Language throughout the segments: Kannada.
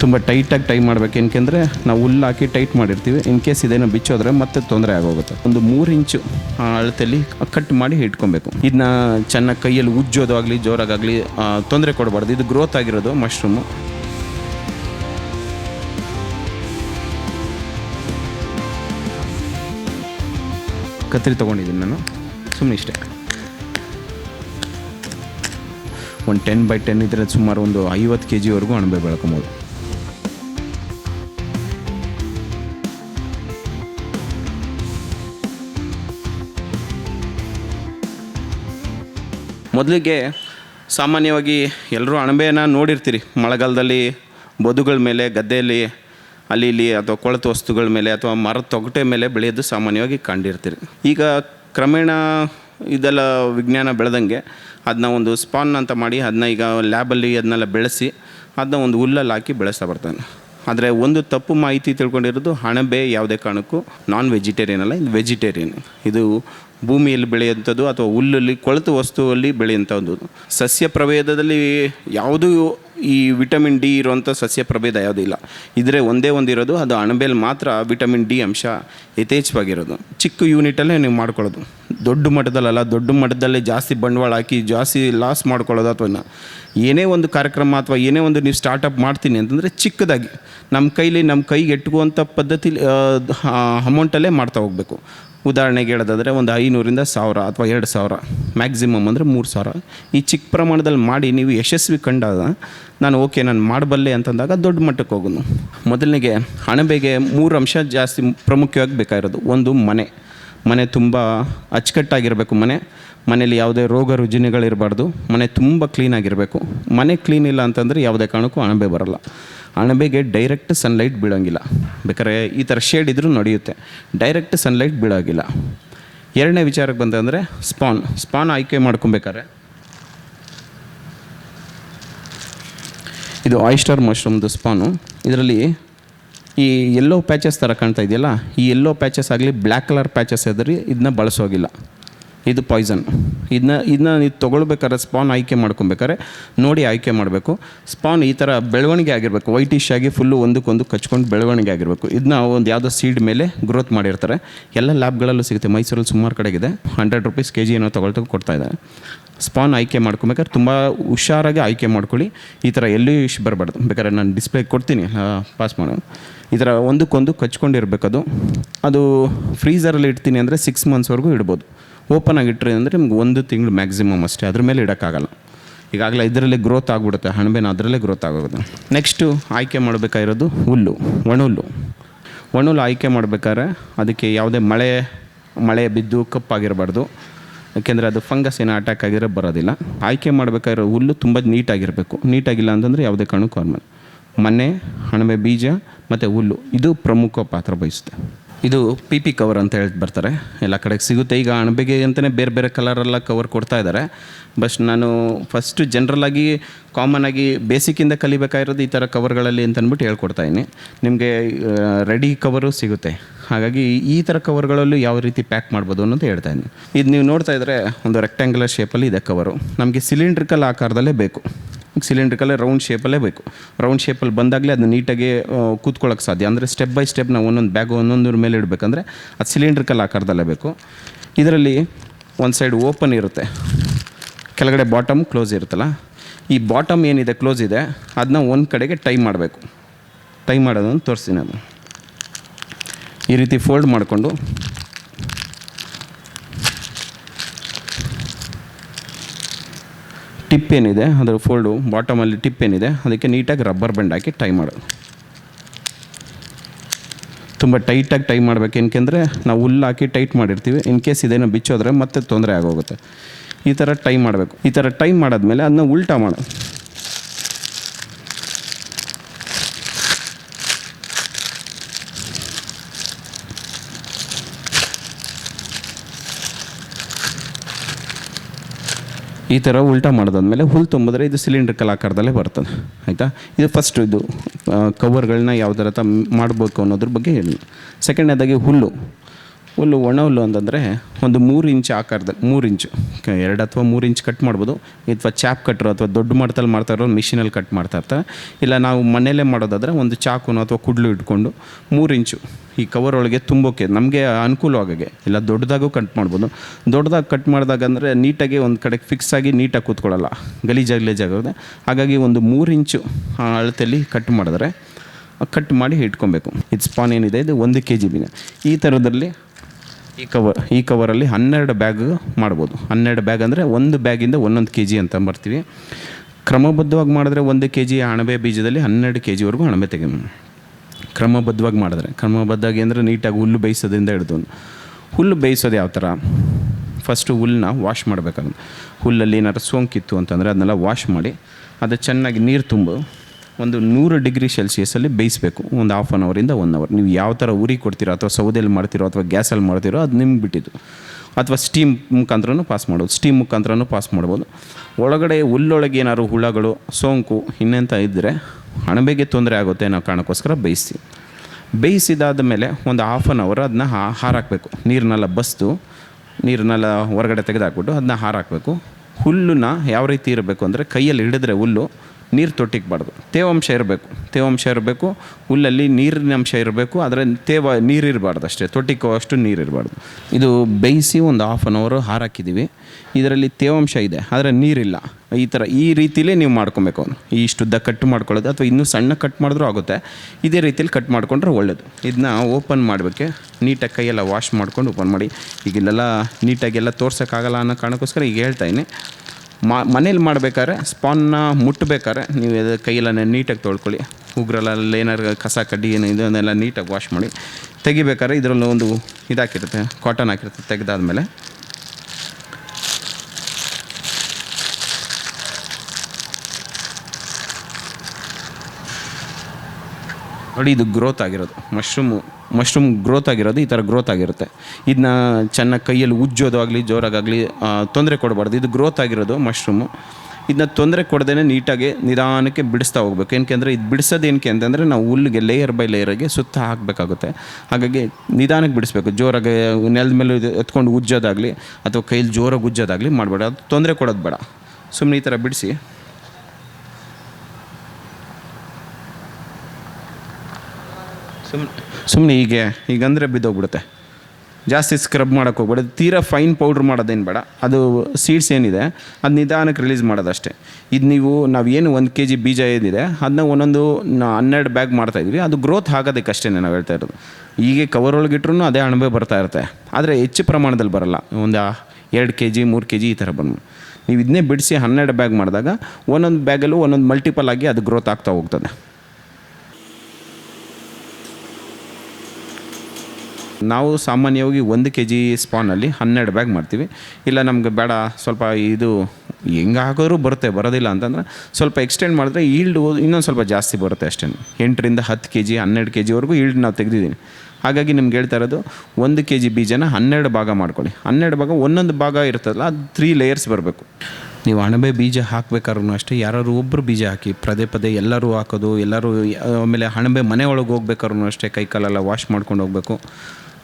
ತುಂಬ ಟೈಟಾಗಿ ಟೈ ಮಾಡ್ಬೇಕು. ಏನಕ್ಕೆಂದರೆ ನಾವು ಹುಲ್ಲು ಹಾಕಿ ಟೈಟ್ ಮಾಡಿರ್ತೀವಿ. ಇನ್ ಕೇಸ್ ಇದೇನೋ ಬಿಚ್ಚೋದ್ರೆ ಮತ್ತೆ ತೊಂದರೆ ಆಗೋಗುತ್ತೆ. ಒಂದು ಮೂರು ಇಂಚು ಅಳತೆಯಲ್ಲಿ ಕಟ್ ಮಾಡಿ ಇಟ್ಕೊಬೇಕು. ಇದನ್ನ ಚೆನ್ನಾಗಿ ಕೈಯಲ್ಲಿ ಉಜ್ಜೋದು ಆಗಲಿ ಜೋರಾಗಲಿ ತೊಂದರೆ ಕೊಡಬಾರ್ದು. ಇದು ಗ್ರೋತ್ ಆಗಿರೋದು ಮಶ್ರೂಮು ಕತ್ತರಿ ತೊಗೊಂಡಿದ್ದೀನಿ ನಾನು. ಸುಮ್ಮನೆ ಇಷ್ಟೇ. ಒಂದು ಟೆನ್ ಬೈ ಟೆನ್ ಇದ್ದರೆ ಸುಮಾರು ಒಂದು ಐವತ್ತು ಕೆ ಜಿವರೆಗೂ ಅಣಬೆ ಬೆಳ್ಕೊಬೋದು. ಮೊದಲಿಗೆ ಸಾಮಾನ್ಯವಾಗಿ ಎಲ್ಲರೂ ಅಣಬೆಯನ್ನು ನೋಡಿರ್ತೀರಿ. ಮಳೆಗಾಲದಲ್ಲಿ ಬದುಗಳ ಮೇಲೆ, ಗದ್ದೆಯಲ್ಲಿ ಅಲ್ಲಿ ಇಲ್ಲಿ ಅಥವಾ ಕೊಳೆತ ವಸ್ತುಗಳ ಮೇಲೆ ಅಥವಾ ಮರದ ತೊಗಟೆ ಮೇಲೆ ಬೆಳೆಯೋದು ಸಾಮಾನ್ಯವಾಗಿ ಕಂಡಿರ್ತೀರಿ. ಈಗ ಕ್ರಮೇಣ ಇದೆಲ್ಲ ವಿಜ್ಞಾನ ಬೆಳೆದಂಗೆ ಅದನ್ನ ಒಂದು ಸ್ಪಾನ್ ಅಂತ ಮಾಡಿ ಅದನ್ನ ಈಗ ಲ್ಯಾಬಲ್ಲಿ ಅದನ್ನೆಲ್ಲ ಬೆಳೆಸಿ ಅದನ್ನ ಒಂದು ಹುಲ್ಲಲ್ಲಿ ಹಾಕಿ ಬೆಳೆಸ್ತಾ ಬರ್ತಾನೆ. ಆದರೆ ಒಂದು ತಪ್ಪು ಮಾಹಿತಿ ತಿಳ್ಕೊಂಡಿರೋದು ಅಣಬೆ ಯಾವುದೇ ಕಾರಣಕ್ಕೂ ನಾನ್ ವೆಜಿಟೇರಿಯನ್ ಅಲ್ಲ, ಇದು ವೆಜಿಟೇರಿಯನ್ ಇದು ಭೂಮಿಯಲ್ಲಿ ಬೆಳೆಯುವಂಥದ್ದು ಅಥವಾ ಹುಲ್ಲಲ್ಲಿ ಕೊಳೆತು ವಸ್ತುವಲ್ಲಿ ಬೆಳೆಯುವಂಥದ್ದು. ಸಸ್ಯ ಪ್ರಭೇದದಲ್ಲಿ ಯಾವುದೂ ಈ ವಿಟಮಿನ್ ಡಿ ಇರುವಂಥ ಸಸ್ಯ ಪ್ರಭೇದ ಯಾವುದೂ ಇಲ್ಲ. ಇದ್ರೆ ಒಂದೇ ಒಂದಿರೋದು ಅದು ಅಣಬೆಯಲ್ಲಿ ಮಾತ್ರ ವಿಟಮಿನ್ ಡಿ ಅಂಶ ಯಥೇಚ್ಛವಾಗಿರೋದು. ಚಿಕ್ಕ ಯೂನಿಟಲ್ಲೇ ನೀವು ಮಾಡ್ಕೊಳ್ಳೋದು. ದೊಡ್ಡ ಮಟ್ಟದಲ್ಲ ದೊಡ್ಡ ಮಟ್ಟದಲ್ಲೇ ಜಾಸ್ತಿ ಬಂಡವಾಳ ಹಾಕಿ, ಜಾಸ್ತಿ ಲಾಸ್ ಮಾಡ್ಕೊಳ್ಳೋದು ಅಥವಾ ಏನೇ ಒಂದು ಕಾರ್ಯಕ್ರಮ ಅಥವಾ ಏನೇ ಒಂದು ನೀವು ಸ್ಟಾರ್ಟಪ್ ಮಾಡ್ತೀನಿ ಅಂತಂದರೆ ಚಿಕ್ಕದಾಗಿ. ನಮ್ಮ ಕೈಲಿ, ನಮ್ಮ ಕೈಗೆ ಎಟ್ಟುವಂಥ ಪದ್ಧತಿ ಅಮೌಂಟಲ್ಲೇ ಮಾಡ್ತಾ ಹೋಗಬೇಕು. ಉದಾಹರಣೆಗೆ ಹೇಳೋದಾದರೆ ಒಂದು ಐನೂರಿಂದ ಸಾವಿರ ಅಥವಾ ಎರಡು ಸಾವಿರ ಮ್ಯಾಕ್ಸಿಮಮ್ ಅಂದರೆ ಮೂರು ಸಾವಿರ. ಈ ಚಿಕ್ಕ ಪ್ರಮಾಣದಲ್ಲಿ ಮಾಡಿ ನೀವು ಯಶಸ್ವಿ ಕಂಡಾಗ ನಾನು ಓಕೆ ನಾನು ಮಾಡಬಲ್ಲೆ ಅಂತಂದಾಗ ದೊಡ್ಡ ಮಟ್ಟಕ್ಕೆ ಹೋಗೋನು. ಮೊದಲನಿಗೆ ಅಣಬೆಗೆ ಮೂರು ಅಂಶ ಜಾಸ್ತಿ ಪ್ರಾಮುಖ್ಯವಾಗಿ ಬೇಕಾಗಿರೋದು. ಒಂದು, ಮನೆ. ಮನೆ ತುಂಬ ಅಚ್ಚುಕಟ್ಟಾಗಿರಬೇಕು ಮನೆ. ಮನೇಲಿ ಯಾವುದೇ ರೋಗ ರುಜಿನಗಳಿರಬಾರ್ದು. ಮನೆ ತುಂಬ ಕ್ಲೀನಾಗಿರಬೇಕು ಮನೆ ಕ್ಲೀನ್ ಇಲ್ಲ ಅಂತಂದರೆ ಯಾವುದೇ ಕಾರಣಕ್ಕೂ ಅಣಬೆ ಬರಲ್ಲ. ಅಣಬೆಗೆ ಡೈರೆಕ್ಟ್ ಸನ್ಲೈಟ್ ಬೀಳೋಂಗಿಲ್ಲ. ಬೇಕಾದ್ರೆ ಈ ಥರ ಶೇಡ್ ಇದ್ರೂ ನಡೆಯುತ್ತೆ. ಡೈರೆಕ್ಟ್ ಸನ್ಲೈಟ್ ಬೀಳೋಂಗಿಲ್ಲ. ಎರಡನೇ ವಿಚಾರಕ್ಕೆ ಬಂತಂದರೆ ಸ್ಪಾನ್ ಸ್ಪಾನ್ ಆಯ್ಕೆ ಮಾಡ್ಕೊಬೇಕಾದ್ರೆ ಇದು ಆಯಿಸ್ಟರ್ ಮಶ್ರೂಮ್ದು ಸ್ಪಾನು ಇದರಲ್ಲಿ ಈ ಎಲ್ಲೋ ಪ್ಯಾಚಸ್ ಥರ ಕಾಣ್ತಾ ಇದೆಯಲ್ಲ? ಈ ಎಲ್ಲೋ ಪ್ಯಾಚಸ್ ಆಗಲಿ ಬ್ಲ್ಯಾಕ್ ಕಲರ್ ಪ್ಯಾಚಸ್ ಇದ್ದರೆ ಇದನ್ನ ಬಳಸೋಗಿಲ್ಲ. ಇದು ಪಾಯ್ಸನ್ ಇದನ್ನ ಇದನ್ನ ನೀವು ತೊಗೊಳ್ಬೇಕಾದ್ರೆ ಸ್ಪಾನ್ ಆಯ್ಕೆ ಮಾಡ್ಕೊಬೇಕಾದ್ರೆ ನೋಡಿ ಆಯ್ಕೆ ಮಾಡಬೇಕು. ಸ್ಪಾನ್ ಈ ಥರ ಬೆಳವಣಿಗೆ ಆಗಿರಬೇಕು. ವೈಟಿಶ್ ಆಗಿ ಫುಲ್ಲು ಒಂದಕ್ಕೊಂದು ಕಚ್ಕೊಂಡು ಬೆಳವಣಿಗೆ ಆಗಿರಬೇಕು. ಇದನ್ನ ಒಂದು ಯಾವುದೋ ಸೀಡ್ ಮೇಲೆ ಗ್ರೋತ್ ಮಾಡಿರ್ತಾರೆ. ಎಲ್ಲ ಲ್ಯಾಬ್ಗಳಲ್ಲೂ ಸಿಗುತ್ತೆ. ಮೈಸೂರಲ್ಲಿ ಸುಮಾರು ಕಡೆಗಿದೆ ಹಂಡ್ರೆಡ್ ರುಪೀಸ್ ಕೆ ಜಿ ಏನೋ ತೊಗೊಳ್ತಾ ಕೊಡ್ತಾ ಇದ್ದಾರೆ. ಸ್ಪಾನ್ ಆಯ್ಕೆ ಮಾಡ್ಕೊಬೇಕಾದ್ರೆ ತುಂಬ ಹುಷಾರಾಗಿ ಆಯ್ಕೆ ಮಾಡ್ಕೊಳ್ಳಿ. ಈ ಥರ ಎಲ್ಲೂ ಇಶ್ ಬರಬಾರ್ದು. ಬೇಕಾದ್ರೆ ನಾನು ಡಿಸ್ಪ್ಲೇ ಕೊಡ್ತೀನಿ. ಪಾಸ್ ಮಾಡೋದು ಈ ಥರ ಒಂದಕ್ಕೊಂದು ಕಚ್ಕೊಂಡಿರ್ಬೇಕು ಅದು ಫ್ರೀಝರಲ್ಲಿ ಇಡ್ತೀನಿ ಅಂದರೆ ಸಿಕ್ಸ್ ಮಂತ್ಸ್ವರೆಗೂ ಇಡ್ಬೋದು. ಓಪನ್ ಆಗಿ ಇಟ್ಟರೆ ಅಂದರೆ ನಿಮ್ಗೆ ಒಂದು ತಿಂಗಳು ಮ್ಯಾಕ್ಸಿಮಮ್ ಅಷ್ಟೇ. ಅದ್ರ ಮೇಲೆ ಇಡೋಕ್ಕಾಗಲ್ಲ. ಈಗಾಗಲೇ ಇದರಲ್ಲೇ ಗ್ರೋತ್ ಆಗಿಬಿಡುತ್ತೆ. ಹಣಬೇನ ಅದರಲ್ಲೇ ಗ್ರೋತ್ ಆಗೋದು. ನೆಕ್ಸ್ಟು ಆಯ್ಕೆ ಮಾಡಬೇಕಾಗಿರೋದು ಹುಲ್ಲು, ಒಣಹುಲ್ಲು. ಒಣಹುಲ್ಲು ಆಯ್ಕೆ ಮಾಡಬೇಕಾದ್ರೆ ಅದಕ್ಕೆ ಯಾವುದೇ ಮಳೆ ಮಳೆ ಬಿದ್ದು ಕಪ್ಪಾಗಿರಬಾರ್ದು. ಯಾಕೆಂದರೆ ಅದು ಫಂಗಸ್ ಏನೋ ಅಟ್ಯಾಕ್ ಆಗಿರೋ ಬರೋದಿಲ್ಲ. ಆಯ್ಕೆ ಮಾಡಬೇಕಾಗಿರೋ ಹುಲ್ಲು ತುಂಬ ನೀಟಾಗಿರಬೇಕು. ನೀಟಾಗಿಲ್ಲ ಅಂತಂದರೆ ಯಾವುದೇ ಕಾರಣಕ್ಕೂ ಅರ್ಮ ಮನೆ, ಹಣಬೆ, ಬೀಜ ಮತ್ತು ಹುಲ್ಲು. ಇದು ಪ್ರಮುಖ ಪಾತ್ರ ವಹಿಸುತ್ತೆ. ಇದು ಪಿ ಪಿ ಕವರ್ ಅಂತ ಹೇಳಿ ಬರ್ತಾರೆ. ಎಲ್ಲ ಕಡೆಗೆ ಸಿಗುತ್ತೆ. ಈಗ ಅಣಬೆಗೆ ಅಂತಲೇ ಬೇರೆ ಬೇರೆ ಕಲರೆಲ್ಲ ಕವರ್ ಕೊಡ್ತಾ ಇದ್ದಾರೆ. ಬಟ್ ನಾನು ಫಸ್ಟು ಕಾಮನ್ ಆಗಿ ಬೇಸಿಕ್ಕಿಂದ ಕಲಿಬೇಕಾಗಿರೋದು ಈ ಥರ ಕವರ್ಗಳಲ್ಲಿ ಅಂತ ಅಂದ್ಬಿಟ್ಟು ಹೇಳ್ಕೊಡ್ತಾ ಇದ್ದೀನಿ. ನಿಮಗೆ ರೆಡಿ ಕವರು ಸಿಗುತ್ತೆ. ಹಾಗಾಗಿ ಈ ಥರ ಕವರ್ಗಳಲ್ಲೂ ಯಾವ ರೀತಿ ಪ್ಯಾಕ್ ಮಾಡ್ಬೋದು ಅನ್ನೋದು ಹೇಳ್ತಾ ಇದ್ದೀನಿ. ಇದು ನೀವು ನೋಡ್ತಾ ಇದ್ದರೆ ಒಂದು ರೆಕ್ಟ್ಯಾಂಗ್ಯುಲರ್ ಶೇಪಲ್ಲಿ ಇದೆ ಕವರು ನಮಗೆ ಸಿಲಿಂಡ್ರಿಕಲ್ ಆಕಾರದಲ್ಲೇ ಬೇಕು. ಸಿಲಿಂಡ್ರಿಕಲ್ಲೇ ರೌಂಡ್ ಶೇಪಲ್ಲೇ ಬೇಕು. ರೌಂಡ್ ಶೇಪಲ್ಲಿ ಬಂದಾಗಲೇ ಅದು ನೀಟಾಗಿ ಕೂತ್ಕೊಳ್ಳೋಕೆ ಸಾಧ್ಯ. ಅಂದರೆ ಸ್ಟೆಪ್ ಬೈ ಸ್ಟೆಪ್ ನಾವು ಒಂದೊಂದು ಬ್ಯಾಗು ಒಂದೊಂದ್ರ ಮೇಲೆ ಇಡಬೇಕಂದ್ರೆ ಅದು ಸಿಲಿಂಡ್ರಿಕಲ್ ಆಕಾರದಲ್ಲೇ ಬೇಕು. ಇದರಲ್ಲಿ ಒಂದು ಸೈಡ್ ಓಪನ್ ಇರುತ್ತೆ. ಕೆಳಗಡೆ ಬಾಟಮ್ ಕ್ಲೋಸ್ ಇರುತ್ತಲ್ಲ? ಈ ಬಾಟಮ್ ಏನಿದೆ ಕ್ಲೋಸ್ ಇದೆ ಅದನ್ನ ಒಂದು ಕಡೆಗೆ ಟೈ ಮಾಡಬೇಕು. ಟೈ ಮಾಡೋದನ್ನು ತೋರಿಸ್ತೀನಿ ಅದು ಈ ರೀತಿ ಫೋಲ್ಡ್ ಮಾಡಿಕೊಂಡು ಟಿಪ್ ಏನಿದೆ, ಅದರ ಫೋಲ್ಡು ಬಾಟಮಲ್ಲಿ ಟಿಪ್ ಏನಿದೆ, ಅದಕ್ಕೆ ನೀಟಾಗಿ ರಬ್ಬರ್ ಬ್ಯಾಂಡ್ ಹಾಕಿ ಟೈ ಮಾಡೋದು ತುಂಬ ಟೈಟಾಗಿ ಟೈ ಮಾಡಬೇಕು ಏನಕ್ಕೆಂದರೆ ನಾವು ಹುಲ್ಲು ಹಾಕಿ ಟೈಟ್ ಮಾಡಿರ್ತೀವಿ ಇನ್ ಕೇಸ್ ಇದೇನೋ ಬಿಚ್ಚೋದ್ರೆ ಮತ್ತೆ ತೊಂದರೆ ಆಗೋಗುತ್ತೆ. ಈ ಥರ ಟೈ ಮಾಡಬೇಕು. ಈ ಥರ ಟೈ ಮಾಡಾದ್ಮೇಲೆ ಅದನ್ನ ಉಲ್ಟಾ ಮಾಡೋದು ಈ ಥರ ಉಲ್ಟಾ ಮಾಡೋದಾದ್ಮೇಲೆ ಹುಲ್ಲು ತುಂಬಿದ್ರೆ ಇದು ಸಿಲಿಂಡ್ರಿಕಲ್ ಆಕಾರದಲ್ಲೇ ಬರ್ತದೆ, ಆಯಿತಾ? ಇದು ಫಸ್ಟು ಇದು ಕವರ್ಗಳನ್ನ ಯಾವ ಥರ ತ ಮಾಡಬೇಕು ಅನ್ನೋದ್ರ ಬಗ್ಗೆ ಹೇಳಿ ಸೆಕೆಂಡ್ನೇದಾಗಿ ಹುಲ್ಲು. ಹುಲ್ಲು ಒಣ ಹುಲ್ಲು ಅಂತಂದರೆ ಒಂದು ಮೂರು ಇಂಚ್ ಆಕಾರದಲ್ಲಿ ಮೂರು ಇಂಚು ಎರಡು ಅಥವಾ ಮೂರು ಇಂಚ್ ಕಟ್ ಮಾಡ್ಬೋದು. ಅಥವಾ ಚಾಪ್ ಕಟ್ಟರು ಅಥವಾ ದೊಡ್ಡ ಮಟ್ಟದಲ್ಲಿ ಮಾಡ್ತಾ ಇರೋ ಮಿಷಿನಲ್ಲಿ ಕಟ್ ಮಾಡ್ತಾ ಇರ್ತಾರೆ. ಇಲ್ಲ ನಾವು ಮನೆಯಲ್ಲೇ ಮಾಡೋದಾದರೆ ಒಂದು ಚಾಕುನೋ ಅಥವಾ ಕುಡ್ಲು ಇಟ್ಕೊಂಡು ಮೂರು ಇಂಚು ಈ ಕವರ್ ಒಳಗೆ ತುಂಬೋಕೆ, ನಮಗೆ ಅನುಕೂಲವಾಗಗೆ ಇಲ್ಲ, ದೊಡ್ಡದಾಗೂ ಕಟ್ ಮಾಡ್ಬೋದು. ದೊಡ್ಡದಾಗಿ ಕಟ್ ಮಾಡಿದಾಗ ಅಂದರೆ ನೀಟಾಗಿ ಒಂದು ಕಡೆ ಫಿಕ್ಸ್ ಆಗಿ ನೀಟಾಗಿ ಕೂತ್ಕೊಳ್ಳಲ್ಲ. ಗಲೀಜಾಗಿ ಗಲೀಜಾಗುತ್ತೆ ಹಾಗಾಗಿ ಒಂದು ಮೂರು ಇಂಚು ಅಳತೆಯಲ್ಲಿ ಕಟ್ ಮಾಡಿದ್ರೆ ಕಟ್ ಮಾಡಿ ಇಟ್ಕೊಬೇಕು. ಇದು ಸ್ಪಾನ್ ಏನಿದೆ? ಇದು ಒಂದು ಕೆ ಜಿ ಬಿನ ಈ ಥರದಲ್ಲಿ ಈ ಕವರ್ ಈ ಕವರಲ್ಲಿ ಹನ್ನೆರಡು ಬ್ಯಾಗ್ ಮಾಡ್ಬೋದು. ಹನ್ನೆರಡು ಬ್ಯಾಗ್ ಅಂದರೆ ಒಂದು ಬ್ಯಾಗಿಂದ ಒಂದೊಂದು ಕೆ ಜಿ ಅಂತ ಬರ್ತೀವಿ. ಕ್ರಮಬದ್ಧವಾಗಿ ಮಾಡಿದ್ರೆ ಒಂದು ಕೆ ಜಿ ಅಣಬೆ ಬೀಜದಲ್ಲಿ ಹನ್ನೆರಡು ಕೆ ಜಿವರೆಗೂ ಅಣಬೆ ತೆಗೆ ಕ್ರಮಬದ್ಧವಾಗಿ ಮಾಡಿದ್ರೆ. ಕ್ರಮಬದ್ಧವಾಗಿ ಅಂದರೆ ನೀಟಾಗಿ ಹುಲ್ಲು ಬೇಯಿಸೋದ್ರಿಂದ ಹಿಡಿದು ಹುಲ್ಲು ಬೇಯಿಸೋದು ಯಾವ ಥರ? ಫಸ್ಟು ಹುಲ್ಲನ್ನ ವಾಶ್ ಮಾಡಬೇಕಾಗುತ್ತೆ. ಹುಲ್ಲಲ್ಲಿ ಏನಾದ್ರು ಸೋಂಕಿತ್ತು ಅಂತಂದರೆ ಅದನ್ನೆಲ್ಲ ವಾಶ್ ಮಾಡಿ, ಅದು ಚೆನ್ನಾಗಿ ನೀರು ತುಂಬು. ಒಂದು ನೂರು ಡಿಗ್ರಿ ಸೆಲ್ಸಿಯಸಲ್ಲಿ ಬೇಯಿಸಬೇಕು. ಒಂದು ಹಾಫ್ ಆನ್ ಅವರಿಂದ ಒನ್ ಅವರ್ ನೀವು ಯಾವ ಥರ ಉರಿ ಕೊಡ್ತೀರೋ ಅಥವಾ ಸೌದೆಯಲ್ಲಿ ಮಾಡ್ತೀರೋ ಅಥವಾ ಗ್ಯಾಸಲ್ಲಿ ಮಾಡ್ತೀರೋ ಅದು ನಿಮ್ಗೆ ಬಿಟ್ಟಿದ್ದು. ಅಥವಾ ಸ್ಟೀಮ್ ಮುಖಾಂತರನೂ ಪಾಸ್ ಮಾಡ್ಬೋದು. ಸ್ಟೀಮ್ ಮುಖಾಂತರನೂ ಪಾಸ್ ಮಾಡ್ಬೋದು. ಒಳಗಡೆ ಹುಲ್ಲೊಳಗೆ ಏನಾದ್ರು ಹುಳಗಳು, ಸೋಂಕು ಇನ್ನೆಂಥ ಇದ್ದರೆ ಅಣಬೆಗೆ ತೊಂದರೆ ಆಗುತ್ತೆ ಅನ್ನೋ ಕಾರಣಕ್ಕೋಸ್ಕರ ಬೇಯಿಸಿ. ಬೇಯಿಸಿದಾದ ಮೇಲೆ ಒಂದು ಹಾಫ್ ಆನ್ ಅವರ್ ಅದನ್ನ ಹಾರಾಕಬೇಕು. ನೀರನ್ನೆಲ್ಲ ಬಸ್ದು ನೀರನ್ನೆಲ್ಲ ಹೊರಗಡೆ ತೆಗೆದಾಕ್ಬಿಟ್ಟು ಅದನ್ನ ಹಾರಾಕಬೇಕು. ಹುಲ್ಲನ್ನ ಯಾವ ರೀತಿ ಇರಬೇಕು ಅಂದರೆ ಕೈಯಲ್ಲಿ ಹಿಡಿದ್ರೆ ಹುಲ್ಲು ನೀರು ತೊಟ್ಟಿಕ್ಬಾರ್ದು. ತೇವಾಂಶ ಇರಬೇಕು. ತೇವಾಂಶ ಇರಬೇಕು. ಹುಲ್ಲಲ್ಲಿ ನೀರಿನ ಅಂಶ ಇರಬೇಕು. ಆದರೆ ತೇವ, ನೀರು ಇರಬಾರ್ದು ಅಷ್ಟೇ. ತೊಟ್ಟಿಕ್ಕೋ ಅಷ್ಟು ನೀರು ಇರಬಾರ್ದು. ಇದು ಬೇಯಿಸಿ ಒಂದು ಹಾಫ್ ಆನ್ ಅವರು ಹಾರಾಕಿದ್ದೀವಿ ಇದರಲ್ಲಿ ತೇವಾಂಶ ಇದೆ, ಆದರೆ ನೀರಿಲ್ಲ. ಈ ಥರ ಈ ರೀತಿಲೇ ನೀವು ಮಾಡ್ಕೊಬೇಕು ಇಷ್ಟುದ್ದ ಕಟ್ ಮಾಡ್ಕೊಳ್ಳೋದು ಅಥವಾ ಇನ್ನೂ ಸಣ್ಣ ಕಟ್ ಮಾಡಿದ್ರೂ ಆಗುತ್ತೆ. ಇದೇ ರೀತಿಯಲ್ಲಿ ಕಟ್ ಮಾಡಿಕೊಂಡ್ರೆ ಒಳ್ಳೆಯದು ಇದನ್ನ ಓಪನ್ ಮಾಡಬೇಕು. ನೀಟಾಗಿ ಕೈಯೆಲ್ಲ ವಾಶ್ ಮಾಡ್ಕೊಂಡು ಓಪನ್ ಮಾಡಿ. ಈಗ ಇಲ್ಲೆಲ್ಲ ನೀಟಾಗೆಲ್ಲ ತೋರ್ಸೋಕ್ಕಾಗಲ್ಲ ಅನ್ನೋ ಕಾರಣಕ್ಕೋಸ್ಕರ ಈಗ ಹೇಳ್ತಾ ಇದ್ದೀನಿ. ಮಾ ಮನೇಲಿ ಮಾಡ್ಬೇಕಾದ್ರೆ ಸ್ಪಾನ್ನ ಮುಟ್ಟಬೇಕಾದ್ರೆ ನೀವು ಇದು ಕೈಯೆಲ್ಲ ನೀಟಾಗಿ ತೊಳ್ಕೊಳ್ಳಿ. ಉಗ್ರಲ್ಲ ಏನಾರು ಕಸ, ಕಡ್ಡಿ ಏನು ಇದು ನೀಟಾಗಿ ವಾಶ್ ಮಾಡಿ ತೆಗಿಬೇಕಾದ್ರೆ ಇದರಲ್ಲಿ ಒಂದು ಇದಾಕಿರುತ್ತೆ ಕಾಟನ್ ಹಾಕಿರುತ್ತೆ ತೆಗೆದಾದ್ಮೇಲೆ. ನೋಡಿ, ಇದು ಗ್ರೋತ್ ಆಗಿರೋದು. ಮಶ್ರೂಮು, ಮಶ್ರೂಮ್ ಗ್ರೋತ್ ಆಗಿರೋದು, ಈ ಥರ ಗ್ರೋತ್ ಆಗಿರುತ್ತೆ. ಇದನ್ನ ಚೆನ್ನಾಗಿ ಕೈಯಲ್ಲಿ ಉಜ್ಜೋದು ಆಗಲಿ ಜೋರಾಗಲಿ ತೊಂದರೆ ಕೊಡಬಾರ್ದು. ಇದು ಗ್ರೋತ್ ಆಗಿರೋದು ಮಶ್ರೂಮು. ಇದನ್ನ ತೊಂದರೆ ಕೊಡದೇ ನೀಟಾಗಿ ನಿಧಾನಕ್ಕೆ ಬಿಡಿಸ್ತಾ ಹೋಗ್ಬೇಕು. ಏನಕ್ಕೆ ಅಂದರೆ, ಇದು ಬಿಡಿಸೋದು ಏನಕ್ಕೆ ಅಂತಂದರೆ, ನಾವು ಹುಲ್ಲಿಗೆ ಲೇಯರ್ ಬೈ ಲೇಯರಿಗೆ ಸುತ್ತ ಹಾಕಬೇಕಾಗುತ್ತೆ. ಹಾಗಾಗಿ ನಿಧಾನಕ್ಕೆ ಬಿಡಿಸ್ಬೇಕು. ಜೋರಾಗಿ ನೆಲದ ಮೇಲೆ ಎತ್ಕೊಂಡು ಉಜ್ಜೋದಾಗಲಿ, ಅಥವಾ ಕೈಯಲ್ಲಿ ಜೋರಾಗಿ ಉಜ್ಜೋದಾಗಲಿ ಮಾಡಬೇಡ. ಅದು ತೊಂದರೆ ಕೊಡೋದು ಬೇಡ. ಸುಮ್ಮನೆ ಈ ಥರ ಬಿಡಿಸಿ. ಸುಮ್ಮನೆ ಸುಮ್ಮನೆ ಹೀಗೆ, ಹೀಗಂದರೆ ಬಿದ್ದೋಗ್ಬಿಡುತ್ತೆ. ಜಾಸ್ತಿ ಸ್ಕ್ರಬ್ ಮಾಡೋಕ್ಕೆ ಹೋಗ್ಬೇಡ. ತೀರಾ ಫೈನ್ ಪೌಡ್ರ್ ಮಾಡೋದೇನು ಬೇಡ. ಅದು ಸೀಡ್ಸ್ ಏನಿದೆ, ಅದು ನಿಧಾನಕ್ಕೆ ರಿಲೀಸ್ ಮಾಡೋದಷ್ಟೇ. ಇದು ನೀವು ನಾವು ಏನು ಒಂದು ಕೆ ಜಿ ಬೀಜ ಏನಿದೆ ಅದನ್ನ ಒಂದೊಂದು ಹನ್ನೆರಡು ಬ್ಯಾಗ್ ಮಾಡ್ತಾಯಿದ್ವಿ ಅದು ಗ್ರೋತ್ ಆಗೋದಕ್ಕೆ ಅಷ್ಟೇ ನಾವು ಹೇಳ್ತಾ ಇರೋದು. ಹೀಗೆ ಕವರ್ ಒಳಗಿಟ್ರು ಅದೇ ಅಣಬೆ ಬರ್ತಾ ಇರುತ್ತೆ. ಆದರೆ ಹೆಚ್ಚು ಪ್ರಮಾಣದಲ್ಲಿ ಬರಲ್ಲ. ಒಂದು ಎರಡು ಕೆ ಜಿ ಮೂರು ಕೆ ಜಿ ಈ ಥರ ಬಂದು ನೀವು ಇದನ್ನೇ ಬಿಡಿಸಿ ಹನ್ನೆರಡು ಬ್ಯಾಗ್ ಮಾಡಿದಾಗ ಒಂದೊಂದು ಬ್ಯಾಗಲ್ಲೂ ಒಂದೊಂದು ಮಲ್ಟಿಪಲ್ ಆಗಿ ಅದು ಗ್ರೋತ್ ಆಗ್ತಾ ಹೋಗ್ತದೆ. ನಾವು ಸಾಮಾನ್ಯವಾಗಿ ಒಂದು ಕೆ ಜಿ ಸ್ಪಾನಲ್ಲಿ ಹನ್ನೆರಡು ಬ್ಯಾಗ್ ಮಾಡ್ತೀವಿ. ಇಲ್ಲ, ನಮ್ಗೆ ಬೇಡ, ಸ್ವಲ್ಪ ಇದು ಹೆಂಗೆ ಹಾಕೋರು ಬರುತ್ತೆ, ಬರೋದಿಲ್ಲ ಅಂತಂದ್ರೆ ಸ್ವಲ್ಪ ಎಕ್ಸ್ಟೆಂಡ್ ಮಾಡಿದ್ರೆ ಈಲ್ಡ್ ಇನ್ನೊಂದು ಸ್ವಲ್ಪ ಜಾಸ್ತಿ ಬರುತ್ತೆ ಅಷ್ಟೇ. ಎಂಟರಿಂದ ಹತ್ತು ಕೆ ಜಿ ಹನ್ನೆರಡು ಕೆ ಜಿವರೆಗೂ ಈಲ್ಡ್ ನಾವು ತೆಗೆದಿದ್ದೀನಿ ಹಾಗಾಗಿ ನಿಮ್ಗೆ ಹೇಳ್ತಾ ಇರೋದು, ಒಂದು ಕೆ ಜಿ ಬೀಜನ ಹನ್ನೆರಡು ಭಾಗ ಮಾಡ್ಕೊಳ್ಳಿ. ಹನ್ನೆರಡು ಭಾಗ ಒಂದೊಂದು ಭಾಗ ಇರ್ತದಲ್ಲ, ಅದು ತ್ರೀ ಲೇಯರ್ಸ್ ಬರಬೇಕು. ನೀವು ಅಣಬೆ ಬೀಜ ಹಾಕ್ಬೇಕಾದ್ರೂ ಅಷ್ಟೇ ಯಾರು ಒಬ್ಬರು ಬೀಜ ಹಾಕಿ, ಪದೇ ಪದೇ ಎಲ್ಲರೂ ಹಾಕೋದು, ಎಲ್ಲರೂ ಆಮೇಲೆ ಅಣಬೆ ಮನೆ ಒಳಗೆ ಹೋಗ್ಬೇಕಾದ್ರೂ ಅಷ್ಟೇ ಕೈಕಾಲೆಲ್ಲ ವಾಶ್ ಮಾಡ್ಕೊಂಡು ಹೋಗಬೇಕು.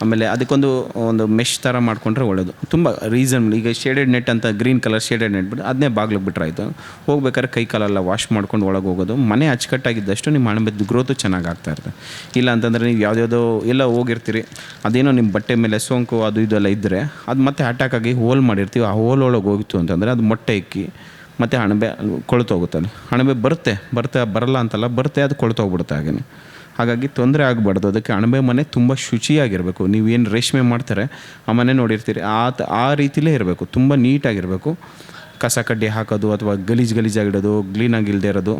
ಆಮೇಲೆ ಅದಕ್ಕೊಂದು, ಒಂದು ಮೆಶ್ ಥರ ಮಾಡಿಕೊಂಡ್ರೆ ಒಳ್ಳೆಯದು ತುಂಬ ರೀಸನ್ಬಲ್ ಈಗ ಶೇಡೆಡ್ ನೆಟ್ ಅಂತ ಗ್ರೀನ್ ಕಲರ್ ಶೇಡೆಡ್ ನೆಟ್ ಬಿಟ್ಟು ಅದನ್ನೇ ಬಾಗ್ಲಿಗೆ ಬಿಟ್ರಾಯಿತು. ಹೋಗ್ಬೇಕಾದ್ರೆ ಕೈ ಕಾಲೆಲ್ಲ ವಾಶ್ ಮಾಡ್ಕೊಂಡು ಒಳಗೆ ಹೋಗೋದು. ಮನೆ ಅಚ್ಚುಕಟ್ಟಾಗಿದ್ದಷ್ಟು ನಿಮ್ಮ ಅಣಬೆದ್ದು ಗ್ರೋತು ಚೆನ್ನಾಗಿ ಆಗ್ತಾಯಿರುತ್ತೆ ಇಲ್ಲ ಅಂತಂದರೆ ನೀವು ಯಾವುದ್ಯಾವುದೋ ಎಲ್ಲ ಹೋಗಿರ್ತೀರಿ. ಅದೇನೋ ನಿಮ್ಮ ಬಟ್ಟೆ ಮೇಲೆ ಸೋಂಕು ಅದು ಇದೆಲ್ಲ ಇದ್ದರೆ ಅದು ಮತ್ತೆ ಅಟ್ಯಾಕ್ ಆಗಿ ಹೋಲ್ ಮಾಡಿರ್ತೀವಿ. ಆ ಹೋಲ್ ಒಳಗೆ ಹೋಗಿತ್ತು ಅಂತಂದರೆ ಅದು ಮೊಟ್ಟೆ ಇಕ್ಕಿ ಮತ್ತು ಅಣಬೆ ಕೊಳ್ತೋಗುತ್ತೆ ಅಲ್ಲಿ. ಅಣಬೆ ಬರುತ್ತೆ ಬರುತ್ತೆ, ಬರಲ್ಲ ಅಂತಲ್ಲ ಬರುತ್ತೆ, ಅದು ಕೊಳ್ತೋಗ್ಬಿಡುತ್ತೆ ಹಾಗೇನೆ. ಹಾಗಾಗಿ ತೊಂದರೆ ಆಗಬಾರ್ದು. ಅದಕ್ಕೆ ಅಣಬೆ ಮನೆ ತುಂಬ ಶುಚಿಯಾಗಿರಬೇಕು. ನೀವೇನು ರೇಷ್ಮೆ ಮಾಡ್ತಾರೆ, ಆ ಮನೆ ನೋಡಿರ್ತೀರಿ. ಆ ಆ ರೀತಿಲೇ ಇರಬೇಕು. ತುಂಬ ನೀಟಾಗಿರಬೇಕು. ಕಸ ಕಡ್ಡಿ ಹಾಕೋದು ಅಥವಾ ಗಲೀಜು ಗಲೀಜಾಗಿಡೋದು ಕ್ಲೀನಾಗಿ ಇಲ್ಲದೆ ಇರೋದು,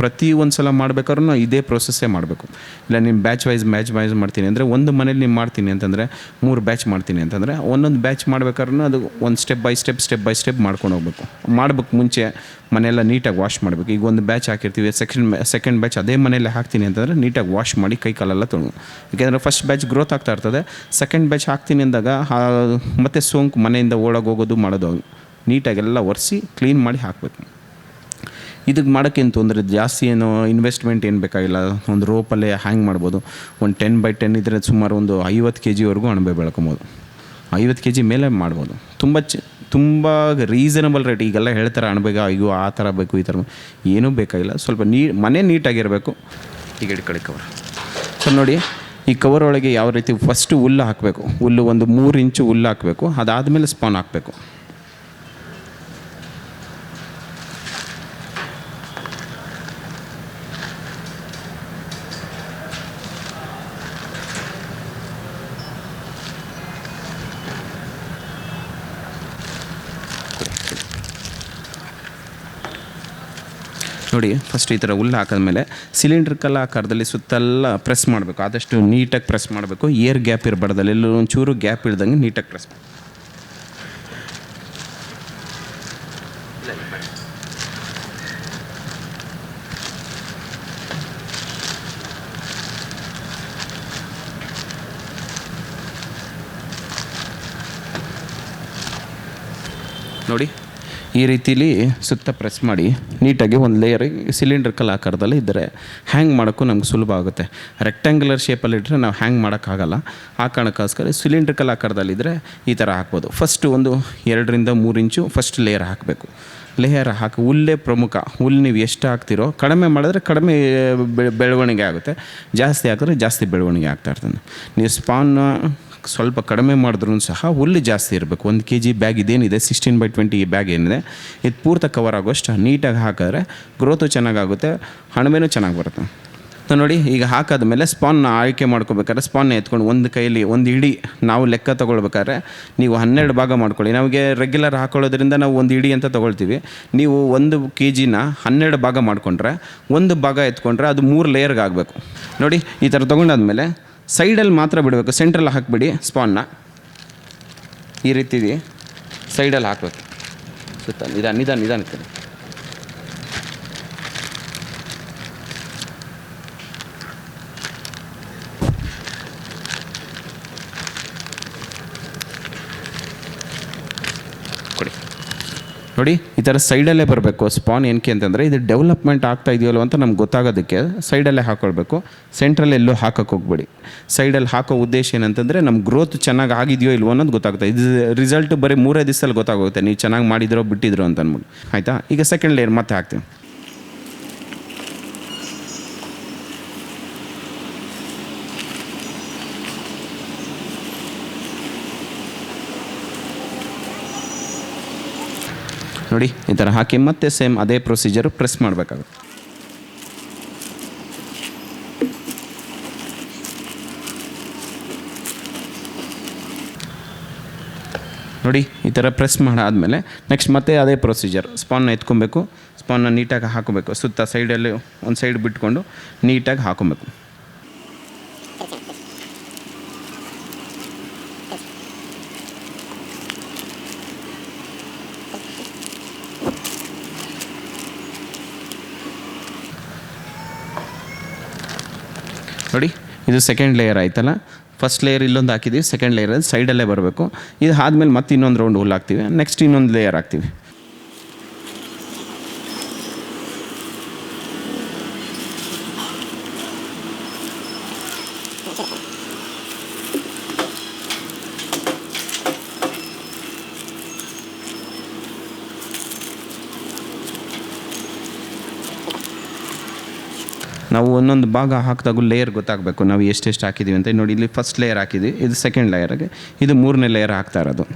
ಪ್ರತಿ ಒಂದು ಸಲ ಮಾಡ್ಬೇಕಾದ್ರೂ ಇದೇ ಪ್ರೊಸೆಸ್ಸೇ ಮಾಡಬೇಕು. ಇಲ್ಲ ನಿಮ್ಮ ಬ್ಯಾಚ್ ವೈಸ್ ಮ್ಯಾಚ್ ವೈಸ್ ಮಾಡ್ತೀನಿ ಅಂದರೆ ಒಂದು ಮನೇಲಿ ನೀವು ಮಾಡ್ತೀನಿ ಅಂತಂದರೆ ಮೂರು ಬ್ಯಾಚ್ ಮಾಡ್ತೀನಿ ಅಂತಂದರೆ ಒಂದೊಂದು ಬ್ಯಾಚ್ ಮಾಡ್ಬೇಕಾದ್ರೂ ಅದು ಒಂದು step by step step by step ಮಾಡ್ಕೊಂಡು ಹೋಗ್ಬೇಕು. ಮಾಡ್ಬೇಕು ಮುಂಚೆ ಮನೆಯೆಲ್ಲ ನೀಟಾಗಿ ವಾಶ್ ಮಾಡಬೇಕು. ಈಗ ಒಂದು ಬ್ಯಾಚ್ ಹಾಕಿರ್ತೀವಿ ಸೆಕೆಂಡ್ ಸೆಕೆಂಡ್ ಬ್ಯಾಚ್ ಅದೇ ಮನೆಯಲ್ಲೇ ಹಾಕ್ತೀನಿ ಅಂತಂದರೆ ನೀಟಾಗಿ ವಾಶ್ ಮಾಡಿ ಕೈ ಕಾಲೆಲ್ಲ ತೊಗೊಂಡು ಯಾಕೆಂದರೆ ಫಸ್ಟ್ ಬ್ಯಾಚ್ ಗ್ರೋತ್ ಆಗ್ತಾ ಇರ್ತದೆ ಸೆಕೆಂಡ್ ಬ್ಯಾಚ್ ಹಾಕ್ತೀನಿ ಅಂದಾಗ ಮತ್ತೆ ಸೋಂಕು ಮನೆಯಿಂದ ಒಳಗೆ ಹೋಗೋದು ಮಾಡೋದು ನೀಟಾಗೆಲ್ಲ ಒರೆಸಿ ಕ್ಲೀನ್ ಮಾಡಿ ಹಾಕಬೇಕು. ಇದಕ್ಕೆ ಮಾಡೋಕ್ಕೇನು ತೊಂದರೆ? ಜಾಸ್ತಿ ಏನು ಇನ್ವೆಸ್ಟ್ಮೆಂಟ್ ಏನು ಬೇಕಾಗಿಲ್ಲ. ಒಂದು ರೋಪಲ್ಲೇ ಹ್ಯಾಂಗ್ ಮಾಡ್ಬೋದು. ಒಂದು ಟೆನ್ ಬೈ ಟೆನ್ ಇದ್ದರೆ ಸುಮಾರು ಒಂದು ಐವತ್ತು ಕೆ ಜಿವರೆಗೂ ಅಣಬೆ ಬೆಳ್ಕೊಬೋದು. ಐವತ್ತು ಕೆ ಜಿ ಮೇಲೆ ಮಾಡ್ಬೋದು. ತುಂಬ ಚ, ತುಂಬ ರೀಸನಬಲ್ ರೇಟ್ ಈಗೆಲ್ಲ ಹೇಳ್ತಾರೆ ಅಣಬೇಗ, ಅಯ್ಯೋ, ಆ ಥರ ಬೇಕು, ಈ ಥರ ಏನೂ ಬೇಕಾಗಿಲ್ಲ. ಸ್ವಲ್ಪ ನೀ, ಮನೆ ನೀಟಾಗಿರಬೇಕು. ಈಗ ಇಟ್ಕೊಳ್ಳಿ ಕವರ್ ಸೊ ನೋಡಿ, ಈ ಕವರ್ ಒಳಗೆ ಯಾವ ರೀತಿ ಫಸ್ಟು ಹುಲ್ಲು ಹಾಕಬೇಕು. ಹುಲ್ಲು ಒಂದು ಮೂರು ಇಂಚು ಹುಲ್ಲು ಹಾಕಬೇಕು. ಅದಾದಮೇಲೆ ಸ್ಪಾನ್ ಹಾಕಬೇಕು. ನೋಡಿ ಫಸ್ಟ್ ಈ ಥರ ಹುಲ್ಲು ಹಾಕಿದ್ಮೇಲೆ ಸಿಲಿಂಡ್ರಿಕಲ್ ಆಕಾರದಲ್ಲಿ ಸುತ್ತೆಲ್ಲ ಪ್ರೆಸ್ ಮಾಡಬೇಕು. ಆದಷ್ಟು ನೀಟಾಗಿ ಪ್ರೆಸ್ ಮಾಡಬೇಕು. ಏರ್ ಗ್ಯಾಪ್ ಇರಬಾರ್ದಲ್ಲಿ, ಎಲ್ಲೂ ಒಂಚೂರು ಗ್ಯಾಪ್ ಇಲ್ದಂಗೆ ನೀಟಾಗಿ ಪ್ರೆಸ್ ನೋಡಿ. ಈ ರೀತಿಲಿ ಸುತ್ತ ಪ್ರೆಸ್ ಮಾಡಿ, ನೀಟಾಗಿ ಒಂದು ಲೇಯರ್ ಸಿಲಿಂಡ್ರಿಕಲ್ ಆಕಾರದಲ್ಲಿ ಇದ್ದರೆ ಹ್ಯಾಂಗ್ ಮಾಡೋಕ್ಕೂ ನಮ್ಗೆ ಸುಲಭ ಆಗುತ್ತೆ. ರೆಕ್ಟ್ಯಾಂಗ್ಯುಲರ್ ಶೇಪಲ್ಲಿ ಇಟ್ಟರೆ ನಾವು ಹ್ಯಾಂಗ್ ಮಾಡೋಕ್ಕಾಗಲ್ಲ ಆ ಕಾರಣಕ್ಕೋಸ್ಕರ ಸಿಲಿಂಡ್ರಿಕಲ್ ಆಕಾರದಲ್ಲಿದ್ದರೆ ಈ ಥರ ಹಾಕ್ಬೋದು. ಫಸ್ಟು ಒಂದು ಎರಡರಿಂದ ಮೂರು ಇಂಚು ಫಸ್ಟ್ ಲೇಯರ್ ಹಾಕಬೇಕು. ಲೇಯರ್ ಹಾಕಿ ಹುಲ್ಲೇ ಪ್ರಮುಖ ಹುಲ್ಲು ನೀವು ಎಷ್ಟು ಹಾಕ್ತಿರೋ, ಕಡಿಮೆ ಮಾಡಿದ್ರೆ ಕಡಿಮೆ ಬೆಳವಣಿಗೆ ಆಗುತ್ತೆ. ಜಾಸ್ತಿ ಹಾಕಿದ್ರೆ ಜಾಸ್ತಿ ಬೆಳವಣಿಗೆ ಆಗ್ತಾ ಇರ್ತದೆ. ನೀವು ಸ್ಪಾನ್ ಸ್ವಲ್ಪ ಕಡಿಮೆ ಮಾಡಿದ್ರೂ ಸಹ ಹುಲ್ಲು ಜಾಸ್ತಿ ಇರಬೇಕು. ಒಂದು ಕೆ ಜಿ ಬ್ಯಾಗ್ ಇದೇನಿದೆ? ಸಿಕ್ಸ್ಟೀನ್ ಬೈ ಟ್ವೆಂಟಿ ಬ್ಯಾಗ್ ಏನಿದೆ? ಇದು ಪೂರ್ತಿ ಕವರ್ ಆಗೋಷ್ಟು ನೀಟಾಗಿ ಹಾಕಿದ್ರೆ ಗ್ರೋತು ಚೆನ್ನಾಗಾಗುತ್ತೆ ಹಣಮೆನೂ ಚೆನ್ನಾಗಿ ಬರುತ್ತೆ. ನೋಡಿ, ಈಗ ಹಾಕಾದ ಮೇಲೆ ಸ್ಪಾನ್ನ ಆಯ್ಕೆ ಮಾಡ್ಕೋಬೇಕಾದ್ರೆ ಸ್ಪಾನ್ನ ಎತ್ಕೊಂಡು ಒಂದು ಕೈಯಲ್ಲಿ ಒಂದು ಇಡಿ ನಾವು ಲೆಕ್ಕ ತೊಗೊಳ್ಬೇಕಾದ್ರೆ ನೀವು ಹನ್ನೆರಡು ಭಾಗ ಮಾಡ್ಕೊಳ್ಳಿ. ನಮಗೆ ರೆಗ್ಯುಲರ್ ಹಾಕೊಳ್ಳೋದ್ರಿಂದ ನಾವು ಒಂದು ಇಡಿ ಅಂತ ತೊಗೊಳ್ತೀವಿ. ನೀವು ಒಂದು ಕೆ ಜಿನ ಹನ್ನೆರಡು ಭಾಗ ಮಾಡಿಕೊಂಡ್ರೆ ಒಂದು ಭಾಗ ಎತ್ಕೊಂಡ್ರೆ ಅದು ಮೂರು ಲೇಯರ್ಗೆ ಆಗಬೇಕು. ನೋಡಿ, ಈ ಥರ ತೊಗೊಂಡಾದ್ಮೇಲೆ ಸೈಡಲ್ಲಿ ಮಾತ್ರ ಬಿಡಬೇಕು. ಸೆಂಟ್ರಲ್ಲಿ ಹಾಕಿಬಿಡಿ ಸ್ಪಾನ್ನ ಈ ರೀತಿ ಸೈಡಲ್ಲಿ ಹಾಕಬೇಕು. ಸುತ್ತ ನಿಧಾನ ನಿಧಾನ ನಿಧಾನಕ್ಕೆ ಕೊಡಿ. ನೋಡಿ. ಈ ಥರ ಸೈಡಲ್ಲೇ ಬರಬೇಕು. ಸ್ಪಾನ್ ಏನಕ್ಕೆ ಅಂತಂದರೆ ಇದು ಡೆವಲಪ್ಮೆಂಟ್ ಆಗ್ತಾ ಇದೆಯಲ್ಲ ಅಂತ ನಮ್ಗೆ ಗೊತ್ತಾಗೋದಕ್ಕೆ ಸೈಡಲ್ಲೇ ಹಾಕ್ಕೊಳ್ಬೇಕು ಸೆಂಟ್ರಲ್ಲಿ ಎಲ್ಲೋ ಹಾಕಕ್ಕೆ ಹೋಗ್ಬೇಡಿ. ಸೈಡಲ್ಲಿ ಹಾಕೋ ಉದ್ದೇಶ ಏನಂತಂದರೆ ನಮ್ಮ ಗ್ರೋತ್ ಚೆನ್ನಾಗಿ ಆಗಿದೆಯೋ ಇಲ್ವೋ ಅನ್ನೋದು ಗೊತ್ತಾಗುತ್ತೆ. ಇದು ರಿಸಲ್ಟ್ ಬರೀ ಮೂರೇ ದಿವಸದಲ್ಲಿ ಗೊತ್ತಾಗುತ್ತೆ ನೀವು ಚೆನ್ನಾಗಿ ಮಾಡಿದ್ರೋ ಬಿಟ್ಟಿದ್ರು ಅಂತ ಅಂದ್ಬಿಟ್ಟು. ಆಯಿತಾ? ಈಗ ಸೆಕೆಂಡ್ ಲೇಯರ್ ಮತ್ತೆ ಹಾಕ್ತೀವಿ ನೋಡಿ, ಈ ಥರ ಹಾಕಿ ಮತ್ತೆ ಸೇಮ್ ಅದೇ ಪ್ರೊಸೀಜರ್ ಪ್ರೆಸ್ ಮಾಡಬೇಕಾಗುತ್ತೆ. ನೋಡಿ, ಈ ಥರ ಪ್ರೆಸ್ ಮಾಡಾದಮೇಲೆ ನೆಕ್ಸ್ಟ್ ಮತ್ತೆ ಅದೇ ಪ್ರೊಸೀಜರ್ ಸ್ಪಾನ್ನ ಎತ್ಕೊಬೇಕು ಸ್ಪಾನ್ನ ನೀಟಾಗಿ ಹಾಕೋಬೇಕು ಸುತ್ತ ಸೈಡಲ್ಲಿ ಒಂದು ಸೈಡ್ ಬಿಟ್ಕೊಂಡು ನೀಟಾಗಿ ಹಾಕೊಬೇಕು ನೋಡಿ, ಇದು ಸೆಕೆಂಡ್ ಲೇಯರ್ ಆಯ್ತಲ್ಲ? ಫಸ್ಟ್ ಲೇಯರ್ ಇಲ್ಲೊಂದು ಹಾಕಿದ್ದೀವಿ ಸೆಕೆಂಡ್ ಲೇಯರ್ ಸೈಡಲ್ಲೇ ಬರಬೇಕು. ಇದು ಆದಮೇಲೆ ಮತ್ತೆ ಇನ್ನೊಂದು ರೌಂಡ್ ಹುಲ್ಲು ಹಾಕ್ತೀವಿ. ನೆಕ್ಸ್ಟ್ ಇನ್ನೊಂದು ಲೇಯರ್ ಹಾಕ್ತೀವಿ. ನಾವು ಒಂದೊಂದು ಭಾಗ ಹಾಕಿದಾಗೂ ಲೇಯರ್ ಗೊತ್ತಾಗಬೇಕು. ನಾವು ಎಷ್ಟೆಷ್ಟು ಹಾಕಿದ್ದೀವಿ ಅಂತ. ನೋಡಿ, ಇಲ್ಲಿ ಫಸ್ಟ್ ಲೇಯರ್ ಹಾಕಿದ್ವಿ. ಇದು ಸೆಕೆಂಡ್ ಲೇಯರ್ಗೆ ಇದು ಮೂರನೇ ಲೇಯರ್ ಹಾಕ್ತಾ ಇರೋದು.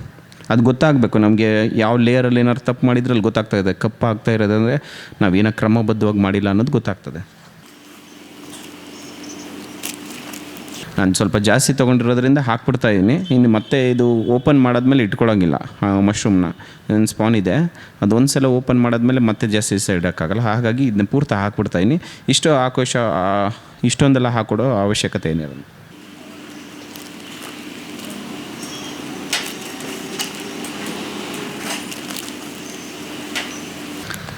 ಅದು ಗೊತ್ತಾಗಬೇಕು. ನಮಗೆ ಯಾವ ಲೇಯರಲ್ಲಿ ಏನಾದ್ರು ತಪ್ಪು ಮಾಡಿದ್ರೆ ಅಲ್ಲಿ ಗೊತ್ತಾಗ್ತಾ ಇದೆ. ಕಪ್ಪಾಗ್ತಾ ಇರೋದಂದರೆ ನಾವೇನೋ ಕ್ರಮಬದ್ಧವಾಗಿ ಮಾಡಿಲ್ಲ ಅನ್ನೋದು ಗೊತ್ತಾಗ್ತದೆ. ನಾನು ಸ್ವಲ್ಪ ಜಾಸ್ತಿ ತೊಗೊಂಡಿರೋದ್ರಿಂದ ಹಾಕ್ಬಿಡ್ತಾ ಇದ್ದೀನಿ ಇನ್ನು ಮತ್ತೆ ಇದು ಓಪನ್ ಮಾಡಾದ್ಮೇಲೆ ಇಟ್ಕೊಳ್ಳೋಂಗಿಲ್ಲ ಮಶ್ರೂಮ್ನ. ನನ್ನ ಸ್ಪಾನ್ ಇದೆ. ಅದು ಒಂದು ಸಲ ಓಪನ್ ಮಾಡಾದ್ಮೇಲೆ ಮತ್ತೆ ಜಾಸ್ತಿ ದಿವಸ ಇಡೋಕ್ಕಾಗಲ್ಲ ಹಾಗಾಗಿ ಇದನ್ನ ಪೂರ್ತಿ ಹಾಕ್ಬಿಡ್ತಾ ಇದ್ದೀನಿ ಇಷ್ಟು ಹಾಕೋ ಇಷ್ಟೊಂದೆಲ್ಲ ಹಾಕ್ಕೊಡೋ ಅವಶ್ಯಕತೆ ಏನಿರಲ್ಲ.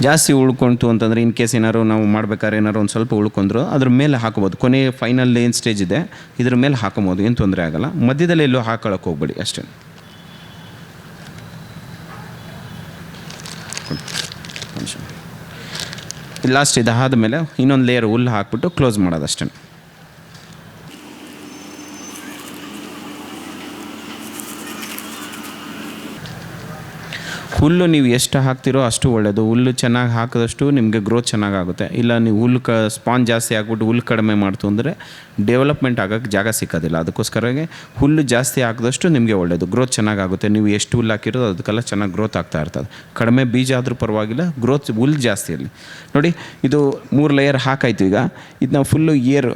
ಜಾಸ್ತಿ ಉಳ್ಕೊಂತು ಅಂತಂದರೆ ಇನ್ ಕೇಸ್ ಏನಾದ್ರು ನಾವು ಮಾಡ್ಬೇಕಾದ್ರೆ ಏನಾದ್ರು ಒಂದು ಸ್ವಲ್ಪ ಉಳ್ಕೊಂಡ್ರು ಅದ್ರ ಮೇಲೆ ಹಾಕೋಬೋದು. ಕೊನೆ ಫೈನಲ್ ಏನು ಸ್ಟೇಜ್ ಇದೆ, ಇದ್ರ ಮೇಲೆ ಹಾಕೊಬೋದು, ಏನು ತೊಂದರೆ ಆಗಲ್ಲ. ಮಧ್ಯದಲ್ಲಿ ಎಲ್ಲೋ ಹಾಕೊಳ್ಳೋಕೆ ಹೋಗ್ಬೇಡಿ ಅಷ್ಟೇ. ಲಾಸ್ಟ್ ಇದಾದ ಮೇಲೆ ಇನ್ನೊಂದು ಲೇಯರ್ ಹುಲ್ಲು ಹಾಕ್ಬಿಟ್ಟು ಕ್ಲೋಸ್ ಮಾಡೋದು ಅಷ್ಟೇ ಹುಲ್ಲು ನೀವು ಎಷ್ಟು ಹಾಕ್ತಿರೋ ಅಷ್ಟು ಒಳ್ಳೆಯದು ಹುಲ್ಲು ಚೆನ್ನಾಗಿ ಹಾಕಿದಷ್ಟು ನಿಮಗೆ ಗ್ರೋತ್ ಚೆನ್ನಾಗಾಗುತ್ತೆ. ಇಲ್ಲ ನೀವು ಹುಲ್ಲು ಕ ಸ್ಪಾನ್ ಜಾಸ್ತಿ ಹಾಕ್ಬಿಟ್ಟು ಹುಲ್ಲು ಕಡಿಮೆ ಮಾಡ್ತು ಅಂದರೆ ಡೆವಲಪ್ಮೆಂಟ್ ಆಗೋಕ್ಕೆ ಜಾಗ ಸಿಕ್ಕೋದಿಲ್ಲ. ಅದಕ್ಕೋಸ್ಕರವಾಗಿ ಹುಲ್ಲು ಜಾಸ್ತಿ ಹಾಕಿದಷ್ಟು ನಿಮಗೆ ಒಳ್ಳೆಯದು ಗ್ರೋತ್ ಚೆನ್ನಾಗಾಗುತ್ತೆ. ನೀವು ಎಷ್ಟು ಹುಲ್ಲು ಹಾಕಿರೋದು ಅದಕ್ಕೆಲ್ಲ ಚೆನ್ನಾಗಿ ಗ್ರೋತ್ ಆಗ್ತಾ ಇರ್ತದೆ. ಕಡಿಮೆ ಬೀಜ ಆದರೂ ಪರವಾಗಿಲ್ಲ ಗ್ರೋತ್ ಹುಲ್ಲು ಜಾಸ್ತಿ ಇರಲಿ ನೋಡಿ, ಇದು ಮೂರು ಲೇಯರ್ ಹಾಕಾಯ್ತು ಈಗ. ಇದು ನಾವು ಫುಲ್ಲು ಏರ್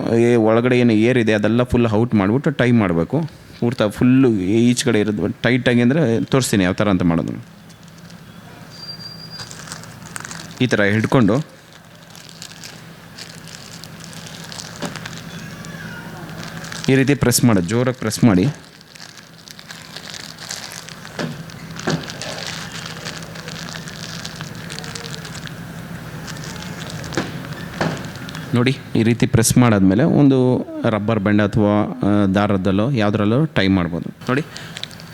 ಒಳಗಡೆ ಏನು ಏರ್ ಇದೆ, ಅದೆಲ್ಲ ಫುಲ್ ಔಟ್ ಮಾಡಿಬಿಟ್ಟು ಟೈ ಮಾಡಬೇಕು. ಪೂರ್ತ ಫುಲ್ಲು ಈಚ್ ಕಡೆ ಇರೋದು ಟೈಟಾಗಿ ಅಂದರೆ ತೋರಿಸ್ತೀನಿ ಯಾವ ಥರ ಅಂತ ಮಾಡೋದು. ಈ ಥರ ಹಿಡ್ಕೊಂಡು. ಈ ರೀತಿ ಪ್ರೆಸ್ ಮಾಡಿ, ಜೋರಾಗಿ ಪ್ರೆಸ್ ಮಾಡಿ. ನೋಡಿ, ಈ ರೀತಿ ಪ್ರೆಸ್ ಮಾಡಾದಮೇಲೆ ಒಂದು ರಬ್ಬರ್ ಬ್ಯಾಂಡ್ ಅಥವಾ ದಾರದಲ್ಲೋ ಯಾವುದ್ರಲ್ಲೋ ಟೈ ಮಾಡ್ಬೋದು. ನೋಡಿ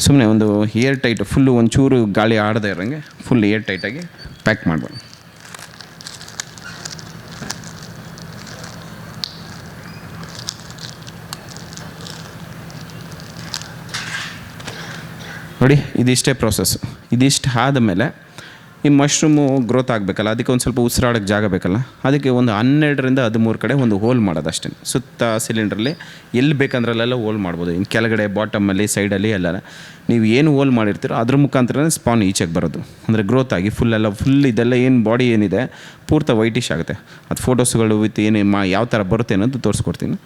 ಸುಮ್ಮನೆ ಒಂದು ಏರ್ ಟೈಟ್ ಫುಲ್ಲು ಒಂಚೂರು ಗಾಳಿ ಆಡದೇ ಇರೋಂಗೆ ಫುಲ್ ಏರ್ ಟೈಟಾಗಿ ಪ್ಯಾಕ್ ಮಾಡ್ಬೋದು. ನೋಡಿ, ಇದಿಷ್ಟೇ ಪ್ರೋಸೆಸ್ ಇದಿಷ್ಟು ಆದಮೇಲೆ ಈ ಮಶ್ರೂಮು ಗ್ರೋತ್ ಆಗಬೇಕಲ್ಲ, ಅದಕ್ಕೆ ಒಂದು ಸ್ವಲ್ಪ ಉಸಿರಾಡೋಕ್ಕೆ ಜಾಗ ಬೇಕಲ್ಲ, ಅದಕ್ಕೆ ಒಂದು ಹನ್ನೆರಡರಿಂದ ಹದಿಮೂರು ಕಡೆ ಒಂದು ಹೋಲ್ ಮಾಡೋದು ಅಷ್ಟೇ. ಸುತ್ತ ಸಿಲಿಂಡ್ರಲ್ಲಿ ಎಲ್ಲಿ ಬೇಕಂದ್ರಲ್ಲೆಲ್ಲ ಹೋಲ್ ಮಾಡ್ಬೋದು. ಇನ್ನು ಕೆಳಗಡೆ ಬಾಟಮಲ್ಲಿ ಸೈಡಲ್ಲಿ ಎಲ್ಲ. ನೀವು ಏನು ಹೋಲ್ ಮಾಡಿರ್ತೀರೋ ಅದ್ರ ಮುಖಾಂತರ ಸ್ಪಾನ್ ಈಚೆಗೆ ಬರೋದು. ಅಂದರೆ ಗ್ರೋತ್ ಆಗಿ ಫುಲ್ ಎಲ್ಲ ಫುಲ್ ಇದೆಲ್ಲ ಏನು ಬಾಡಿ ಏನಿದೆ, ಪೂರ್ತ ವೈಟಿಶ್ ಆಗುತ್ತೆ. ಅದು ಫೋಟೋಸ್ಗಳು ವಿತ್ ಏನು ಮಾ ಯಾವ ಥರ ಬರುತ್ತೆ ಅನ್ನೋದು ತೋರಿಸ್ಕೊಡ್ತೀನಿ.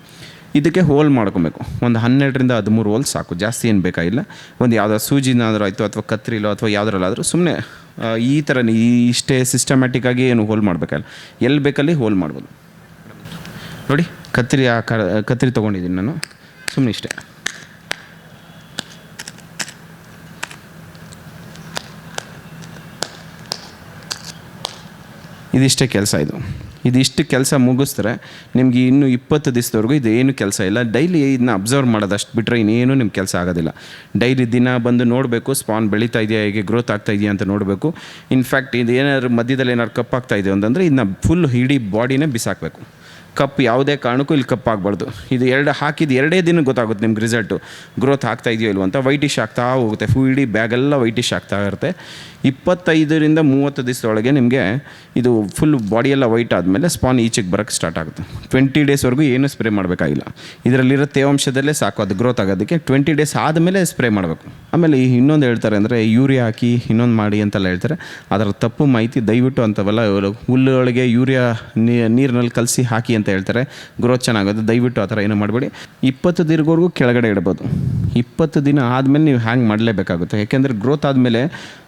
ಇದಕ್ಕೆ ಹೋಲ್ ಮಾಡ್ಕೊಬೇಕು. ಒಂದು ಹನ್ನೆರಡರಿಂದ ಹದಿಮೂರು ಹೋಲ್ ಸಾಕು. ಜಾಸ್ತಿ ಏನು ಬೇಕಾಗಿಲ್ಲ ಒಂದು ಯಾವುದೋ ಸೂಜಿನಾದರೂ ಆಯಿತು ಅಥವಾ ಕತ್ರಿಲೋ ಅಥವಾ ಯಾವುದ್ರಲ್ಲಾದರೂ ಸುಮ್ಮನೆ ಈ ಥರ ಇಷ್ಟೇ ಸಿಸ್ಟಮ್ಯಾಟಿಕ್ಕಾಗಿ ಏನು ಹೋಲ್ ಮಾಡಬೇಕಲ್ಲ ಎಲ್ಲಿ ಬೇಕಲ್ಲಿ ಹೋಲ್ ಮಾಡ್ಬೋದು. ನೋಡಿ, ಕತ್ರಿ ಆ ಕ, ಕತ್ರಿ ತೊಗೊಂಡಿದ್ದೀನಿ ನಾನು. ಸುಮ್ಮನೆ ಇಷ್ಟೇ. ಇದಿಷ್ಟೇ ಕೆಲಸ ಇದು. ಇದಿಷ್ಟು ಕೆಲಸ ಮುಗಿಸ್ತಾರೆ ನಿಮಗೆ ಇನ್ನು ಇಪ್ಪತ್ತು ದಿವಸದವರೆಗೂ ಇದು ಏನು ಕೆಲಸ ಇಲ್ಲ. ಡೈಲಿ ಇದನ್ನ ಅಬ್ಸರ್ವ್ ಮಾಡೋದಷ್ಟು ಬಿಟ್ಟರೆ ಇನ್ನೇನು ನಿಮ್ಮ ಕೆಲಸ ಆಗೋದಿಲ್ಲ. ಡೈಲಿ ದಿನ ಬಂದು ನೋಡಬೇಕು, ಸ್ಪಾನ್ ಬೆಳೀತಾ ಇದೆಯಾ, ಹೇಗೆ ಗ್ರೋತ್ ಆಗ್ತಾ ಇದೆಯಾ ಅಂತ ನೋಡಬೇಕು. ಇನ್ಫ್ಯಾಕ್ಟ್ ಇದು ಏನಾದ್ರು ಮಧ್ಯದಲ್ಲಿ ಏನಾದ್ರು ಕಪ್ಪಾಗ್ತಾ ಇದೆಯೋ ಅಂತಂದರೆ ಇದನ್ನ ಫುಲ್ ಇಡೀ ಬಾಡಿನೇ ಬಿಸಾಕಬೇಕು. ಕಪ್ ಯಾವುದೇ ಕಾರಣಕ್ಕೂ ಇಲ್ಲಿ ಕಪ್ ಆಗಬಾರ್ದು. ಇದು ಎರಡು ಹಾಕಿದ ಎರಡೇ ದಿನ ಗೊತ್ತಾಗುತ್ತೆ ನಿಮ್ಗೆ ರಿಸಲ್ಟು. ಗ್ರೋತ್ ಆಗ್ತಾ ಇದೆಯೋ ಇಲ್ವಂತ ವೈಟಿಶ್ ಆಗ್ತಾ ಹೋಗುತ್ತೆ. ಫುಲ್ ಇಡೀ ಬ್ಯಾಗೆಲ್ಲ ವೈಟಿಶ್ ಆಗ್ತಾ ಇರುತ್ತೆ. ಇಪ್ಪತ್ತೈದರಿಂದ ಮೂವತ್ತು ದಿವಸದೊಳಗೆ ನಿಮಗೆ ಇದು ಫುಲ್ ಬಾಡಿಯೆಲ್ಲ ವೈಟ್ ಆದಮೇಲೆ ಸ್ಪಾನ್ ಈಚೆಗೆ ಬರೋಕ್ಕೆ ಸ್ಟಾರ್ಟ್ ಆಗುತ್ತೆ. ಟ್ವೆಂಟಿ ಡೇಸ್ವರೆಗೂ ಏನು ಸ್ಪ್ರೇ ಮಾಡಬೇಕಾಗಿಲ್ಲ. ಇದರಲ್ಲಿರೋ ತೇವಾಂಶದಲ್ಲೇ ಸಾಕು, ಅದು ಗ್ರೋತ್ ಆಗೋದಕ್ಕೆ ಟ್ವೆಂಟಿ ಡೇಸ್ ಆದಮೇಲೆ ಸ್ಪ್ರೇ ಮಾಡಬೇಕು. ಆಮೇಲೆ ಇನ್ನೊಂದು ಹೇಳ್ತಾರೆ ಅಂದರೆ ಯೂರಿಯಾ ಹಾಕಿ ಇನ್ನೊಂದು ಮಾಡಿ ಅಂತೆಲ್ಲ ಹೇಳ್ತಾರೆ. ಅದರ ತಪ್ಪು ಮಾಹಿತಿ ದಯವಿಟ್ಟು ಅಂಥವೆಲ್ಲ ಹುಲ್ಲೊಳಗೆ ಯೂರಿಯಾ ನೀರಿನಲ್ಲಿ ಕಲಸಿ ಹಾಕಿ ಅಂತ ಹೇಳ್ತಾರೆ. ಗ್ರೋತ್ ಚೆನ್ನಾಗೋದು ದಯವಿಟ್ಟು ಆ ಥರ ಏನು ಮಾಡಬೇಡಿ. ಇಪ್ಪತ್ತು ದಿನವರೆಗೂ ಕೆಳಗಡೆ ಇಡ್ಬೋದು. ಇಪ್ಪತ್ತು ದಿನ ಆದಮೇಲೆ ನೀವು ಹ್ಯಾಂಗ್ ಮಾಡಲೇಬೇಕಾಗುತ್ತೆ. ಯಾಕೆಂದರೆ ಗ್ರೋತ್ ಆದಮೇಲೆ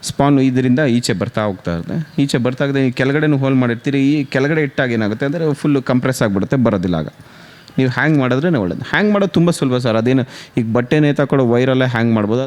ಸ್ಪಾನ್ ಇದರಿಂದ ಈಚೆ ಬರ್ತಾ ಹೋಗ್ತಾ ಇರುತ್ತೆ. ಈಚೆ ಬರ್ತಾ ಇದ್ದರೆ ಕೆಳಗಡೆನೂ ಹೋಲ್ ಮಾಡಿರ್ತೀರಿ, ಈ ಕೆಳಗಡೆ ಇಟ್ಟಾಗ ಏನಾಗುತ್ತೆ ಅಂದರೆ ಫುಲ್ಲು ಕಂಪ್ರೆಸ್ ಆಗಿಬಿಡುತ್ತೆ, ಬರೋದಿಲ್ಲ ಆಗ. ನೀವು ಹ್ಯಾಂಗ್ ಮಾಡಿದ್ರೆ ಒಳ್ಳೇದು. ಹ್ಯಾಂಗ್ ಮಾಡೋದು ತುಂಬ ಸುಲಭ ಸರ್. ಅದೇನು ಈಗ ಬಟ್ಟೆ ನೇತಾಕೊಳ್ಳೋ ವೈರಲ್ಲೇ ಹ್ಯಾಂಗ್ ಮಾಡ್ಬೋದು?